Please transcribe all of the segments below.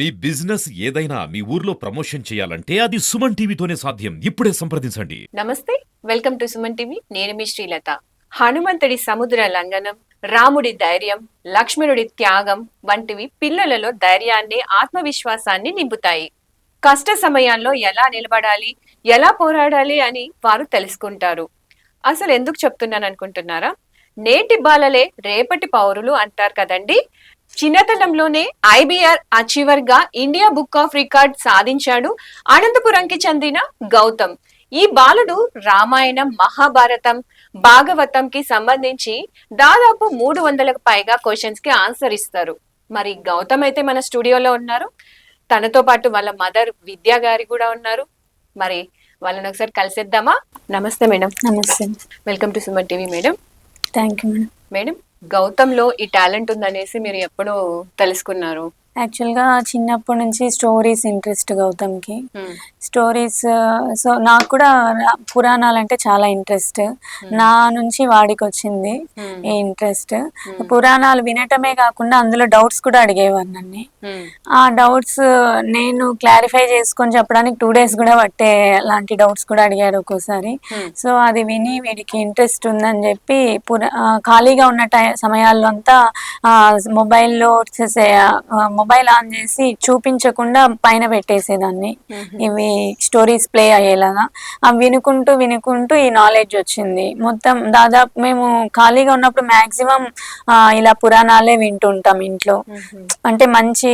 మీ business ఏదైనా మీ ఊర్లో promotion చేయాలంటే అది సుమన్ టీవీతోనే సాధ్యం. ఇప్పుడే సంప్రదించండి. నమస్తే వెల్కమ్ టు సుమన్ టీవీ. నేను మీ శ్రీలత. హనుమంతుడి సముద్ర లంఘనం రాముడి ధైర్యం లక్ష్మణుడి త్యాగం వంటివి పిల్లలలో ధైర్యాన్ని ఆత్మవిశ్వాసాన్ని నింపుతాయి. కష్ట సమయాల్లో ఎలా నిలబడాలి ఎలా పోరాడాలి అని వారు తెలుసుకుంటారు. అసలు ఎందుకు చెప్తున్నాను అనుకుంటున్నారా నేటి బాలలే రేపటి పౌరులు అంటారు కదండి. చిన్నతనంలోనే ఐబిఆర్ అచీవర్గా ఇండియా బుక్ ఆఫ్ రికార్డ్ సాధించాడు అనంతపురంకి చెందిన గౌతమ్. ఈ బాలుడు రామాయణం మహాభారతం భాగవతం కి సంబంధించి దాదాపు మూడు వందలకు పైగా క్వశ్చన్స్కి ఆన్సర్ ఇస్తారు. మరి గౌతమ్ అయితే మన స్టూడియోలో ఉన్నారు. తనతో పాటు వాళ్ళ మదర్ విద్యా గారి కూడా ఉన్నారు. మరి వాళ్ళని ఒకసారి కలిసేద్దామా? నమస్తే మేడం. నమస్తే. Welcome to Suman TV madam thank you madam madam గౌతమ్లో ఈ టాలెంట్ ఉందనేసి మీరు ఎప్పుడు తెలుసుకున్నారు. యాక్చువల్గా చిన్నప్పటి నుంచి స్టోరీస్ ఇంట్రెస్ట్ గౌతమ్కి. స్టోరీస్ సో నాకు కూడా పురాణాలు అంటే చాలా ఇంట్రెస్ట్ నా నుంచి వాడికి వచ్చింది. ఈ ఇంట్రెస్ట్ పురాణాలు వినటమే కాకుండా అందులో డౌట్స్ కూడా అడిగేవారు నన్ను. ఆ డౌట్స్ నేను క్లారిఫై చేసుకొని చెప్పడానికి టూ డేస్ కూడా పట్టే లాంటి డౌట్స్ కూడా అడిగాడు ఒక్కోసారి. సో అది విని వీడికి ఇంట్రెస్ట్ ఉందని చెప్పి పురా ఖాళీగా ఉన్న టై సమయాల్లో అంతా మొబైల్లో మొబైల్ ఆన్ చేసి చూపించకుండా పైన పెట్టేసేదాన్ని. ఇవి స్టోరీస్ ప్లే అయ్యేలాగా. అవి వినుకుంటూ వినుకుంటూ ఈ నాలెడ్జ్ వచ్చింది. మొత్తం దాదాపు మేము ఖాళీగా ఉన్నప్పుడు మాక్సిమం ఇలా పురాణాలే వింటుంటాం ఇంట్లో. అంటే మంచి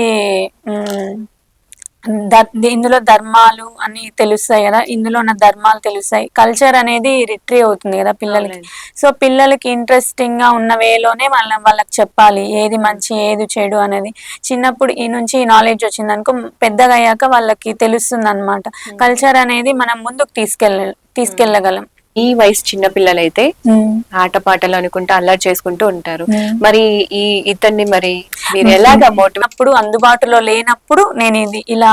ఇందులో ధర్మాలు అని తెలుస్తాయి కదా ఇందులో ఉన్న ధర్మాలు తెలుస్తాయి. కల్చర్ అనేది రిట్రీవ్ అవుతుంది కదా పిల్లలకి. సో పిల్లలకి ఇంట్రెస్టింగ్గా ఉన్న వేలోనే వాళ్ళ వాళ్ళకి చెప్పాలి ఏది మంచి ఏది చెడు అనేది. చిన్నప్పుడు ఈ నుంచి నాలెడ్జ్ వచ్చింది అనుకో పెద్దగా అయ్యాక వాళ్ళకి తెలుస్తుంది అనమాట కల్చర్ అనేది మనం ముందుకు తీసుకెళ్ళ తీసుకెళ్ళగలం. ఈ వయసు చిన్న పిల్లలైతే ఆటపాటలు అనుకుంటూ అల్లరి చేసుకుంటూ ఉంటారు. మరి ఈ ఇతన్ని మరి మీరు ఎలాగా మోటివేట్ అప్పుడు అందుబాటులో లేనప్పుడు నేను ఇది ఇలా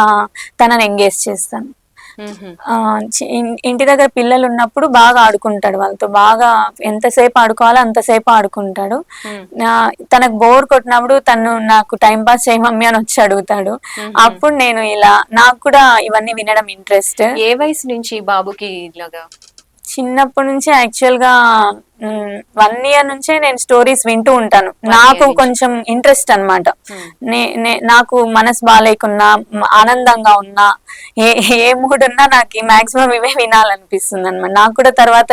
తనని ఎంగేజ్ చేస్తాను. ఇంటి దగ్గర పిల్లలు ఉన్నప్పుడు బాగా ఆడుకుంటాడు వాళ్ళతో. బాగా ఎంతసేపు ఆడుకోవాలో అంతసేపు ఆడుకుంటాడు. తనకు బోర్ కొట్టినప్పుడు తను నాకు టైం పాస్ చేయ మమ్మీ అని వచ్చి అడుగుతాడు. అప్పుడు నేను ఇలా నాకు కూడా ఇవన్నీ వినడం ఇంట్రెస్ట్. ఏ వయసు నుంచి బాబుకి ఇలాగా? చిన్నప్పటి నుంచి యాక్చువల్గా వన్ ఇయర్ నుంచే నేను స్టోరీస్ వింటూ ఉంటాను. నాకు. కొంచెం ఇంట్రెస్ట్ అనమాట. నాకు మనసు బాగాలేకున్నా ఆనందంగా ఉన్నా ఏ ఏ మూడ్ ఉన్నా నాకు మాక్సిమం ఇవే వినాలనిపిస్తుంది అనమాట నాకు కూడా తర్వాత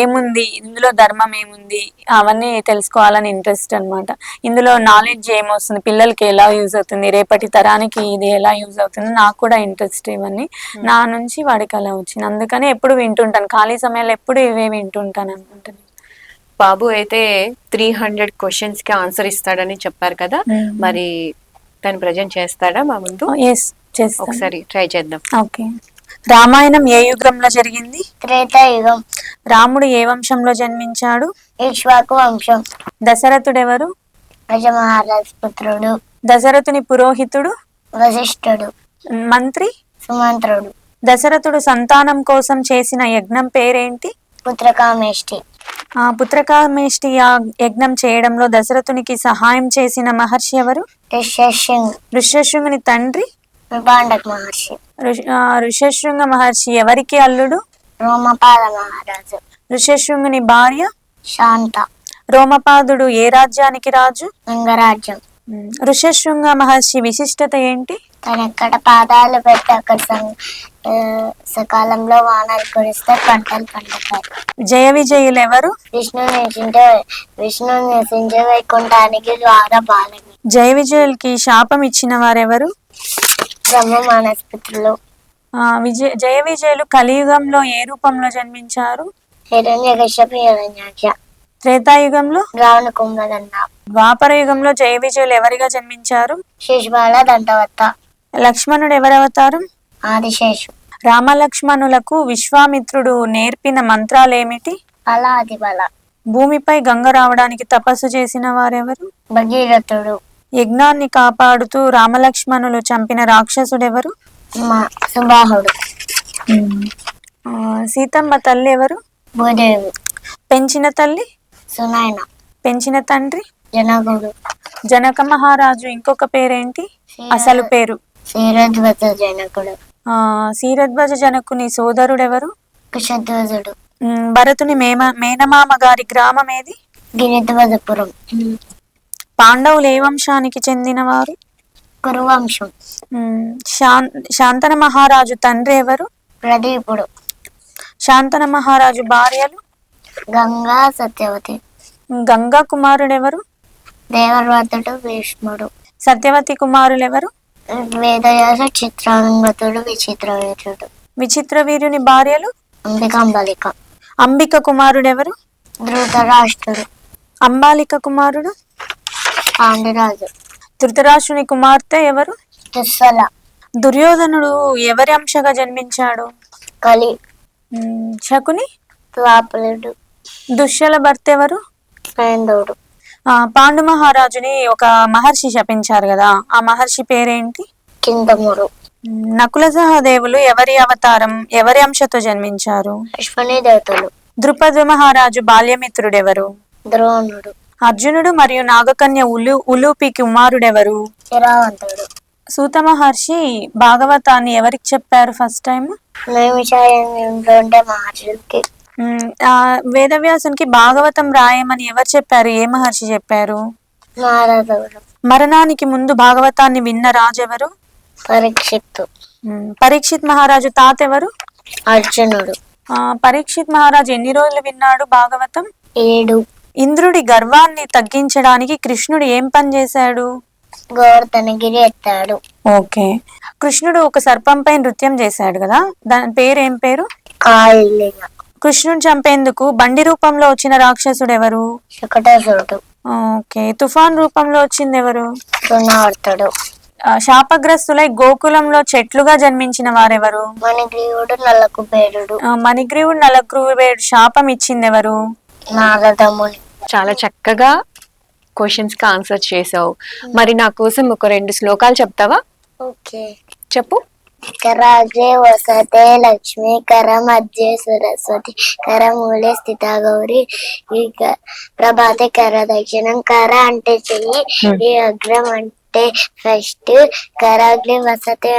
ఏముంది ఇందులో ధర్మం ఏముంది అవన్నీ తెలుసుకోవాలని ఇంట్రెస్ట్ అన్నమాట. ఇందులో నాలెడ్జ్ ఏమొస్తుంది పిల్లలకి ఎలా యూజ్ అవుతుంది రేపటి తరానికి ఇది ఎలా యూజ్ అవుతుంది నాకు కూడా ఇంట్రెస్ట్ ఇవన్నీ. నా నుంచి వాడికి అలా వచ్చింది. అందుకని ఎప్పుడు వింటుంటాను. ఖాళీ సమయంలో ఎప్పుడు ఇవే వింటుంటాను అనుకుంటాను బాబు అయితే త్రీ హండ్రెడ్ క్వశ్చన్స్కి ఆన్సర్ ఇస్తాడని చెప్పారు కదా. మరి తను ప్రజెంట్ చేస్తాడా మా ముందు? ఒకసారి ట్రై చేద్దాం. ఓకే. రామాయణం ఏ యుగంలో జరిగింది? త్రేతాయుగం రాముడు ఏ వంశంలో జన్మించాడు? ఇక్ష్వాకు వంశం. దశరథుడెవరు? గజమహారాజ్ పుత్రుడు. దశరథుని పురోహితుడు? వశిష్ఠుడు. మంత్రి? సుమంత్రుడు. దశరథుడు సంతానం కోసం చేసిన యజ్ఞం పేరేంటి? పుత్రకామేష్టి. ఆ పుత్రకామేష్టి యజ్ఞం చేయడంలో దశరథునికి సహాయం చేసిన మహర్షి ఎవరు? ఋష్యశృంగుని తండ్రి? మహర్షి. ఋష- ఆ, ఋష్యశృంగ మహర్షి ఎవరికి అల్లుడు? రోమపాల మహారాజు. ఋష్యశృంగుని భార్య? శాంత. రోమపాదుడు ఏ రాజ్యానికి రాజు? అంగరాజ్యం ఉమ్, ఋష్యశృంగ మహర్షి విశిష్టత ఏంటి? తన ఎక్కడ పాదాలు పెట్టి అక్కడ సకాలంలో వానలు కురిస్తే పంటలు పండుతాయి. జయ విజయులు ఎవరు? విష్ణు నివసించే విష్ణు నివసించే వైకుంఠానికి ద్వారా బాలకి జయ విజయులకి శాపం ఇచ్చిన వారెవరు? బ్రహ్మ మానస్పుత్రులు. ఆ, విజయ జయ విజయులు కలియుగంలో ఏ రూపంలో జన్మించారు? హిరణ్య కశ్యపి హిరణ్యాక్ష. త్రేతాయుగంలో? రావణ కుంభదన్న ద్వాపర యుగంలో జయ విజయులు ఎవరిగా జన్మించారు? శిశుబాల దండవత్త లక్ష్మణుడు ఎవరవతారు ఆదిశేషు. రామలక్ష్మణులకు విశ్వామిత్రుడు నేర్పిన మంత్రాలేమిటి? అతి బల. భూమిపై గంగ రావడానికి తపస్సు చేసిన వారెవరు? భగీరథుడు. యజ్ఞాన్ని కాపాడుతూ రామలక్ష్మణులు చంపిన రాక్షసుడెవరు? సుబాహుడు. సీతమ్మ తల్లి ఎవరు? భూదేవి. పెంచిన తల్లి? సునాయన. పెంచిన తండ్రి? జనకుడు జనక మహారాజు ఇంకొక పేరేంటి? అసలు పేరు. శ్రీరధ్వజ జనకుడు ఆ జనకుని సోదరుడెవరు? కుశధ్వజుడు. ఉమ్, భరతుని మేమ మేనమామ గారి గ్రామం ఏది గిరిధ్వజపురం. పాండవులు ఏ వంశానికి చెందినవారు? కురువంశం. శాన్ శాంతన మహారాజు తండ్రి ఎవరు? ప్రదీపుడు. శాంతన మహారాజు భార్యలు? గంగా సత్యవతి. గంగా కుమారుడెవరు? దేవవ్రతుడు భీష్ముడు. సత్యవతి కుమారులెవరు? వేదయాస చిత్రాంగతుడు విచిత్రవేతుడు విచిత్ర వీరుని భార్యలు? అంబికాంబలిక అంబిక కుమారుడెవరు? ధృతరాష్ట్రుడు. అంబాలిక కుమారుడు? పాండురాజు. ధృతరాష్ట్రుని కుమార్తె ఎవరు? దుస్సల. దుర్యోధనుడు ఎవరి అంశగా జన్మించాడు? కలి. శకుని? ద్వాపరుడు. దుశ్శల భర్త ఎవరు ఆ పాండు మహారాజుని ఒక మహర్షి శపించారు కదా. ఆ మహర్షి పేరేంటి? కిందముడు ఉమ్, నకుల సహదేవులు ఎవరి అవతారం ఎవరి అంశతో జన్మించారు? అశ్వని దేవతలు. ద్రుపద మహారాజు బాల్యమిత్రుడెవరు? ద్రోణుడు. అర్జునుడు మరియు నాగకన్య ఉలు ఉలూపి కుమారుడెవరు? చిరావంతుడు సూత మహర్షి భాగవతాన్ని ఎవరికి చెప్పారు ఫస్ట్ టైం మహర్షులకి వేదవ్యాసునికి భాగవతం రాయమని ఎవరు చెప్పారు? ఏ మహర్షి చెప్పారు? మరణానికి ముందు భాగవతాన్ని విన్న రాజెవరు? పరీక్షిత్తు. ఉమ్, పరీక్షిత్ మహారాజు తాత ఎవరు అర్జునుడు. ఆ, పరీక్షిత్ మహారాజు ఎన్ని రోజులు విన్నాడు భాగవతం? ఏడు. ఇంద్రుడి గర్వాన్ని తగ్గించడానికి కృష్ణుడు ఏం పని చేశాడు? గోవర్ధనగిరి ఎత్తాడు. ఓకే. కృష్ణుడు ఒక సర్పంపై నృత్యం చేశాడు కదా? దాని పేరు ఏం పేరు? కాళింగ కృష్ణుని చంపేందుకు బండి రూపంలో వచ్చిన రాక్షసుడు ఎవరు శకటాసురుడు ఓకే. తుఫాన్ రూపంలో వచ్చింది ఎవరు శాపగ్రస్తులై గోకులంలో చెట్లుగా జన్మించిన వారెవరు? మణిగ్రీవుడు నల్లకుబేరుడు. ఆ, మణిగ్రీవుడు నలగ్రీవుడు శాపం ఇచ్చింది ఎవరు నారదముని. చాలా చక్కగా క్వశ్చన్స్కి ఆన్సర్ చేసావు. మరి నా కోసం ఒక రెండు శ్లోకాలు చెప్తావా? ఓకే. చెప్పు. కరాగ్రే వసతే లక్ష్మి కర మధ్య సరస్వతి కర మూలే స్థిత గౌరి ఈ ప్రభాతే కర దక్షిణం కర అంటే చెయ్యి ఈ అగ్రం అంటే ఫస్ట్ కరాగ్రే వసతే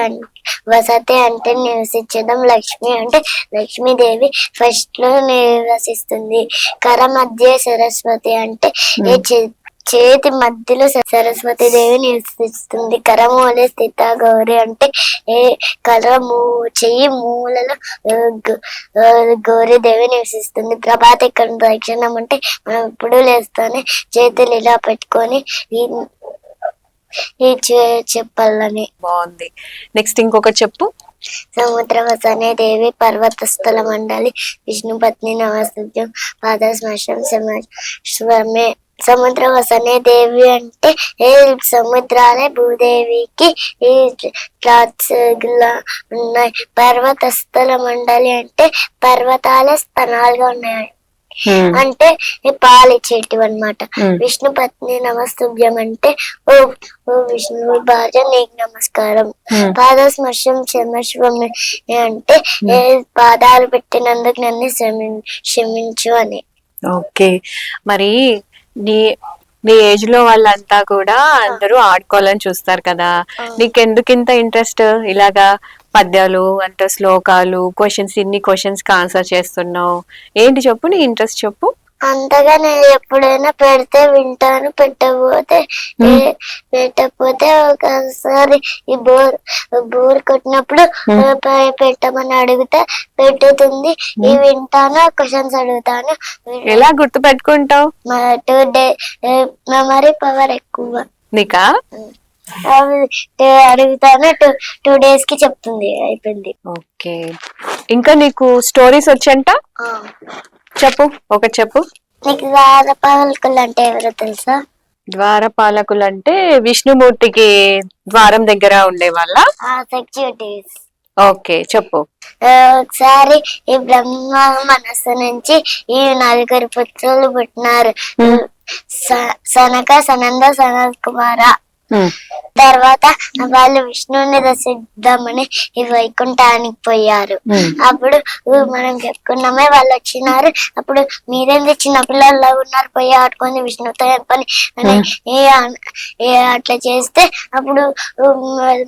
వసతే అంటే నివసించడం లక్ష్మి అంటే లక్ష్మీదేవి ఫస్ట్లో నివసిస్తుంది కర మధ్య సరస్వతి అంటే చే- చేతి మధ్యలో సరస్వతి దేవి నివసిస్తుంది. కరమూలే స్థిత గౌరి అంటే ఏ కరము చెయ్యి మూలలో గౌరీ దేవి నివసిస్తుంది. ప్రభాత ఇక్కడ దక్షిణం అంటే మనం ఎప్పుడు లేస్తానే చేతులు ఇలా పెట్టుకొని ఈ చెప్పాలని. బాగుంది. నెక్స్ట్ ఇంకొకటి చెప్పు. సముద్రవసనే దేవి పర్వతస్థల మండలి విష్ణు పత్ని నవస్తుత్యం పాద స్మశం స్వమే సముద్రవసనే దేవి అంటే ఏ సముద్రాలే భూదేవికి ఈ క్లాత్స్ ఉన్నాయి. పర్వతస్థల మండలి అంటే పర్వతాల స్థనాలుగా ఉన్నాయి. అంటే పాలిచ్చేటివి అనమాట. విష్ణు పత్ని నమస్తుభ్యం అంటే ఓ ఓ విష్ణువు భార్య నీకు నమస్కారం. Hmm. పాద స్మర్శం క్షమస్వమి అంటే ఏ పాదాలు పెట్టినందుకు నన్ను క్షమి క్షమించు అని. ఓకే. మరి నీ నీ ఏజ్లో వాళ్ళంతా కూడా అందరూ ఆడుకోవాలని చూస్తారు కదా. నీకు ఎందుకు ఇంత ఇంట్రెస్ట్ ఇలాగా పద్యాలు అంటే శ్లోకాలు క్వశ్చన్స్ ఇన్ని క్వశ్చన్స్కి ఆన్సర్ చేస్తున్నావు. ఏంటి చెప్పు నీ ఇంట్రెస్ట్ చెప్పు. అంతగా నేను ఎప్పుడైనా పెడితే వింటాను పెట్టకపోతే పెట్టకపోతే ఒకసారి ఈ బోర్ బోర్ కొట్టినప్పుడు పెట్టమని అడిగితే పెట్టుతుంది. ఈ వింటాను క్వశ్చన్స్ అడుగుతాను. ఎలా గుర్తు పెట్టుకుంటావు టూ డే మెమరీ పవర్ ఎక్కువ. నీకా? అడుగుతాను టూ టూ డేస్కి చెప్తుంది అయిపోయింది. ఓకే. ఇంకా నీకు స్టోరీస్ వచ్చంట. చెప్పు ఒకటి చెప్పు. నీకు రాధపాలకులు అంటే ఎవరో తెలుసా? ద్వారపాలకులు అంటే విష్ణుమూర్తికి ద్వారం దగ్గర ఉండే వాళ్ళ ఆ సెక్యూరిటీస్ ఓకే చెప్పు. ఒకసారి ఈ బ్రహ్మ మనస్సు నుంచి ఈ నలుగురు పుత్రులు పుట్టినారు. సనక సనంద సనత్ కుమార తర్వాత వాళ్ళు విష్ణువుని దర్శిద్దామని ఈ వైకుంఠానికి పోయారు. అప్పుడు మనం చెప్పుకున్నామే వాళ్ళు వచ్చినారు. అప్పుడు మీరేంది చిన్న పిల్లల్లో ఉన్నారు పోయి ఆడుకొని విష్ణుతో చెప్పని అని అట్లా చేస్తే అప్పుడు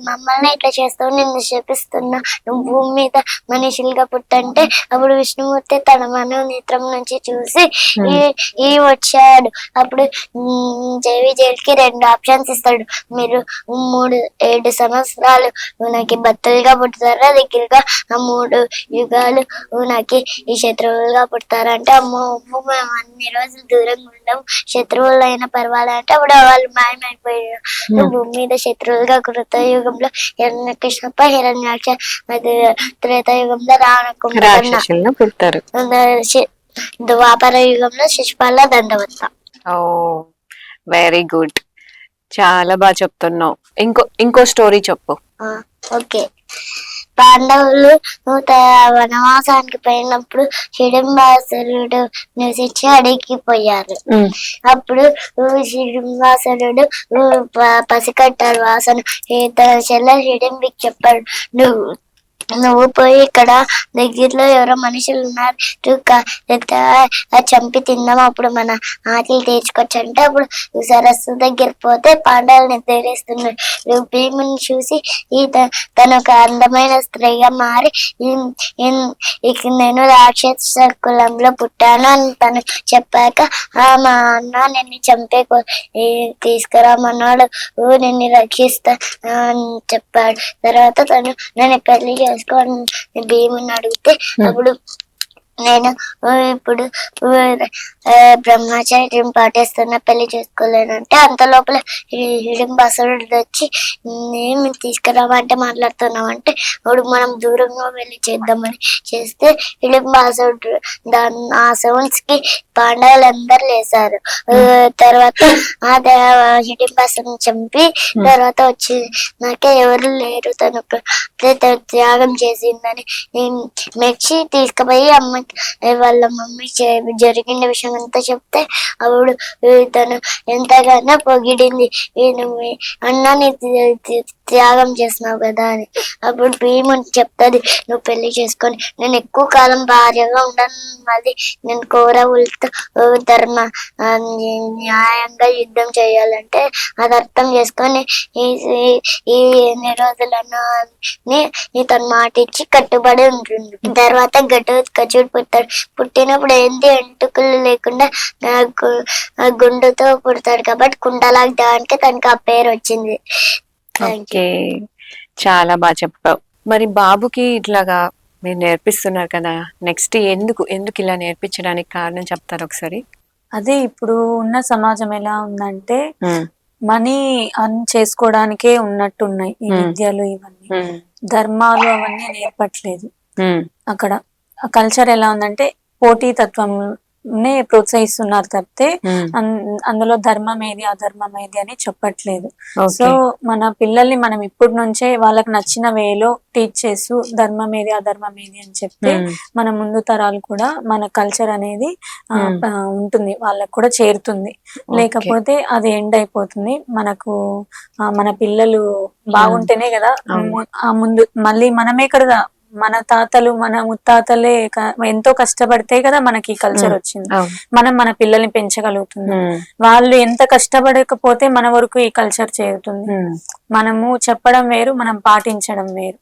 మమ్మల్ని ఇట్లా చేస్తావు నిన్ను శపిస్తున్నా. నువ్వు భూమి మీద మనుషులుగా పుట్టంటే అప్పుడు విష్ణుమూర్తి తన మనో నేత్రం నుంచి చూసి ఈ వచ్చాడు. అప్పుడు జేవి జైలుకి రెండు ఆప్షన్స్ ఇస్తాడు. మీరు మూడు ఏడు సంవత్సరాలు. నాకు భక్తులుగా పుడతారా. దగ్గరగా ఆ మూడు యుగాలు నాకు ఈ శత్రువులుగా పుడతారా అంటే అమ్మో అమ్మో మేము అన్ని రోజులు దూరంగా ఉండం. శత్రువులు అయినా పర్వాలంటే అప్పుడు వాళ్ళు మాయమైపోయారు. భూమి మీద శత్రువులుగా కృతయుగంలో హిరణ్యకృష్ణప్ప హిరణ్యాక్ష అది త్రేతాయుగంలో రావణ కుంభకర్ణ రాక్షసులను పుడతారు. ద్వాపర యుగంలో శిశుపాల దండవత్త. Oh very good. చాలా బాగా చెప్తున్నావు. ఇంకో ఇంకో స్టోరీ చెప్పు. ఓకే. పాండవులు వనవాసానికి పోయినప్పుడు హిడింబాసురుడు నివసించి అడిగి పోయారు. అప్పుడు హిడింబాసురుడు ప- పసికట్టాడు వాసన. తన చెల్లె హిడింబికి చెప్పాడు నువ్వు నువ్వు పోయి ఇక్కడ దగ్గరలో ఎవరో మనుషులు ఉన్నారు. చంపి తిందాం అప్పుడు మన ఆకలి తీర్చుకోవచ్చు అంటే అప్పుడు సరస్సు దగ్గర పోతే పాండవులు నిద్రేస్తున్నాడు భీముని చూసి ఈ త- తను ఒక అందమైన స్త్రీగా మారి ఇక నేను రాక్షస కులంలో పుట్టాను అని తను చెప్పాక ఆ మా అన్న నిన్ను చంపే కో- తీసుకురామన్నాడు. నిన్ను రక్షిస్తా అని చెప్పాడు. తర్వాత తను నన్ను పెళ్ళి చేసుకోని భీముని అడిగితే అప్పుడు నేను ఇప్పుడు బ్రహ్మచర్యం పాటిస్తున్న పెళ్ళి చేసుకోలేనంటే అంత లోపల హిడింబాసురుడు వచ్చి ఏమి తీసుకురామంటే మాట్లాడుతున్నావు అంటే ఇప్పుడు మనం దూరంగా వెళ్ళి చేద్దామని చేస్తే హిడింబాసురుడు దాని ఆ సౌండ్స్కి పాండవులందరూ లేసారు తర్వాత ఆ హిడింబాసుని చంపి తర్వాత వచ్చి నాకే ఎవరు లేరు. తను త్యాగం చేసిందని మెచ్చి తీసుకుపోయి అమ్మ వాళ్ళ మమ్మీ జరిగిన విషయం అంతా చెప్తే అప్పుడు తను ఎంతగానో పొగిడింది. ఈ నువ్వు త్యాగం చేసినావు కదా అని. అప్పుడు భీముని చెప్తుంది నువ్వు పెళ్ళి చేసుకొని నేను ఎక్కువ కాలం భార్యగా ఉండను మళ్ళీ నేను కౌరవులతో ధర్మ న్యాయంగా యుద్ధం చేయాలంటే అది అర్థం చేసుకొని ఈ ఈ- ఎన్ని రోజులను అని తన మాట ఇచ్చి కట్టుబడి ఉంటుంది తర్వాత గట్టు కచ్చుడు పుట్టాడు పుట్టినప్పుడు ఏంది ఎంటుకలు లేకుండా గుండుతో పుడతాడు కాబట్టి కుండలాగా దానికి తనకి ఆ పేరు వచ్చింది. ఓకే. చాలా బాగా చెప్పావు. మరి బాబుకి ఇట్లాగా మీరు నేర్పిస్తున్నారు కదా నెక్స్ట్ ఎందుకు ఎందుకు ఇలా నేర్పించడానికి కారణం చెప్తారు ఒకసారి? అదే ఇప్పుడు ఉన్న సమాజం ఎలా ఉందంటే మనీ అన్ చేసుకోవడానికే ఉన్నట్టున్నాయి ఈ. విద్యలు ఇవన్నీ. ధర్మాలు అవన్నీ నేర్పట్లేదు. అక్కడ కల్చర్ ఎలా ఉందంటే పోటీ తత్వంనే ప్రోత్సహిస్తున్నారు తప్పితే అన్- అందులో ధర్మం ఏది అధర్మం ఏది అని చెప్పట్లేదు. సో మన పిల్లల్ని మనం ఇప్పటి నుంచే వాళ్ళకి నచ్చిన వేలో టీచ్ చేస్తూ ధర్మం ఏది అధర్మం ఏది అని చెప్తే మన ముందు తరాలు కూడా మన కల్చర్ అనేది Hmm. ఉంటుంది వాళ్ళకు కూడా చేరుతుంది. లేకపోతే అది ఎండ్ అయిపోతుంది. మనకు మన పిల్లలు బాగుంటేనే కదా ఆ ముందు మళ్ళీ మనమే కదా మన తాతలు మన ముత్తాతలే ఎంతో కష్టపడితే కదా మనకి కల్చర్ Hmm. వచ్చింది. మనం మన పిల్లల్ని పెంచగలుగుతున్నాం. వాళ్ళు ఎంత కష్టపడకపోతే మన వరకు ఈ కల్చర్ చేరుతుంది. మనము చెప్పడం వేరు మనం పాటించడం వేరు.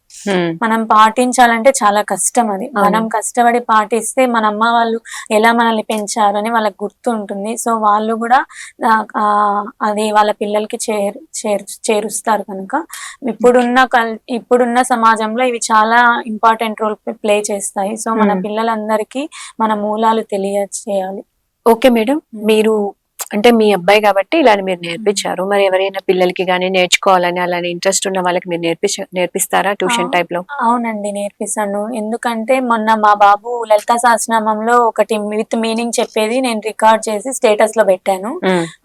మనం పాటించాలంటే చాలా కష్టం అది. మనం కష్టపడి పాటిస్తే మన అమ్మ వాళ్ళు ఎలా మనల్ని పెంచారు అని వాళ్ళకి గుర్తు ఉంటుంది సో వాళ్ళు కూడా అది వాళ్ళ పిల్లలకి చేరు చేరు చేరుస్తారు కనుక. ఇప్పుడున్న కల్ ఇప్పుడున్న సమాజంలో ఇవి చాలా ఇంపార్టెంట్ రోల్ ప్లే చేస్తాయి. సో మన. పిల్లలందరికీ మన మూలాలు తెలియచేయాలి. Okay madam. మీరు అంటే మీ అబ్బాయి కాబట్టి ఇలా మీరు నేర్పించారు. మరి ఎవరైనా పిల్లలకి కానీ నేర్చుకోవాలని అలానే ఇంట్రెస్ట్ ఉన్న వాళ్ళకి మీరు నేర్పించ నేర్పిస్తారా ట్యూషన్. టైప్లో? అవునండి నేర్పిస్తాను. ఎందుకంటే మొన్న మా బాబు లలిత సహస్రనామంలో ఒకటి విత్ మీనింగ్ చెప్పేది నేను రికార్డ్ చేసి స్టేటస్లో పెట్టాను.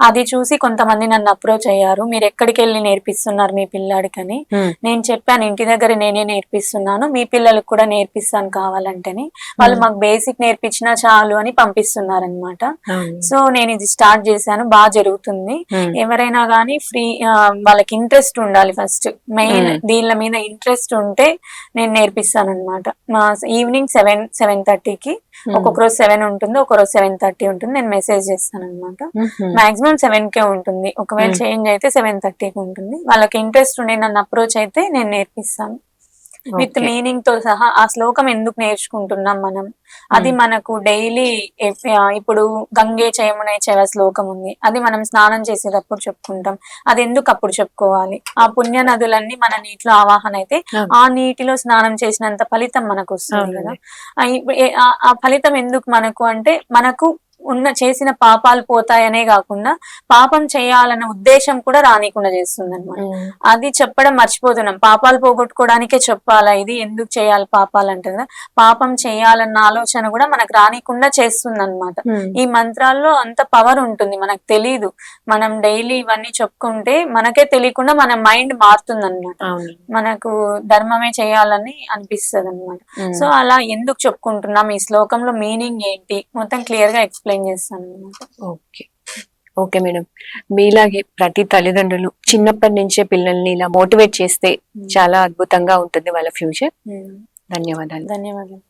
అది చూసి కొంతమంది నన్ను అప్రోచ్ అయ్యారు. మీరు ఎక్కడికి వెళ్ళి నేర్పిస్తున్నారు మీ పిల్లాడికని? నేను చెప్పాను ఇంటి దగ్గర నేనే నేర్పిస్తున్నాను. మీ పిల్లలకు కూడా నేర్పిస్తాను కావాలంటేని. వాళ్ళు. మాకు బేసిక్ నేర్పించినా చాలు అని పంపిస్తున్నారు అనమాట సో నేను ఇది స్టార్ట్ చేశాను బాగా జరుగుతుంది. ఎవరైనా కానీ ఫ్రీ వాళ్ళకి ఇంట్రెస్ట్ ఉండాలి ఫస్ట్. మెయిన్. దీనిల మీద ఇంట్రెస్ట్ ఉంటే నేను నేర్పిస్తాను అనమాట మా ఈవినింగ్ సెవెన్ సెవెన్ థర్టీకి ఒక్కొక్క రోజు సెవెన్ ఉంటుంది ఒక రోజు సెవెన్ థర్టీ ఉంటుంది. నేను మెసేజ్ చేస్తాను అనమాట. మాక్సిమం సెవెన్ కే ఉంటుంది. ఒకవేళ. చేంజ్ అయితే సెవెన్ థర్టీకి ఉంటుంది. వాళ్ళకి ఇంట్రెస్ట్ ఉండి నన్ను అప్రోచ్ అయితే నేను నేర్పిస్తాను. విత్. మీనింగ్తో సహా ఆ శ్లోకం ఎందుకు నేర్చుకుంటున్నాం మనం? అది మనకు డైలీ ఇప్పుడు గంగే చేయమునే చెవ శ్లోకం ఉంది. అది మనం స్నానం చేసేటప్పుడు చెప్పుకుంటాం. అది ఎందుకు అప్పుడు చెప్పుకోవాలి? ఆ పుణ్య నదులన్నీ మన నీటిలో ఆవాహన అయితే. ఆ నీటిలో స్నానం చేసినంత ఫలితం మనకు వస్తుంది కదా? ఆ ఫలితం ఎందుకు మనకు అంటే మనకు ఉన్న చేసిన పాపాలు పోతాయనే కాకుండా పాపం చేయాలన్న ఉద్దేశం కూడా రానికుండా చేస్తుంది ఉమ్. అది చెప్పడం మర్చిపోతున్నాం. పాపాలు పోగొట్టుకోవడానికే చెప్పాలా ఇది? ఎందుకు చేయాలి పాపాలు అంటే కదా? పాపం చేయాలన్న ఆలోచన కూడా మనకు రానికుండా చేస్తుంది అనమాట. ఈ మంత్రాల్లో అంత పవర్ ఉంటుంది. మనకు తెలీదు. మనం డైలీ ఇవన్నీ చెప్పుకుంటే మనకే తెలియకుండా మన మైండ్ మారుతుంది అనమాట మనకు ధర్మమే చేయాలని అనిపిస్తుంది అనమాట. సో అలా ఎందుకు చెప్పుకుంటున్నాం? ఈ శ్లోకంలో మీనింగ్ ఏంటి? మొత్తం క్లియర్గా ఎక్స్ప్లెయిన్ చేస్తాను అనమాట ఓకే. Okay madam. మీలాగే ప్రతి తల్లిదండ్రులు చిన్నప్పటి నుంచే పిల్లల్ని ఇలా మోటివేట్ చేస్తే చాలా అద్భుతంగా ఉంటుంది వాళ్ళ ఫ్యూచర్. ధన్యవాదాలు. ధన్యవాదాలు.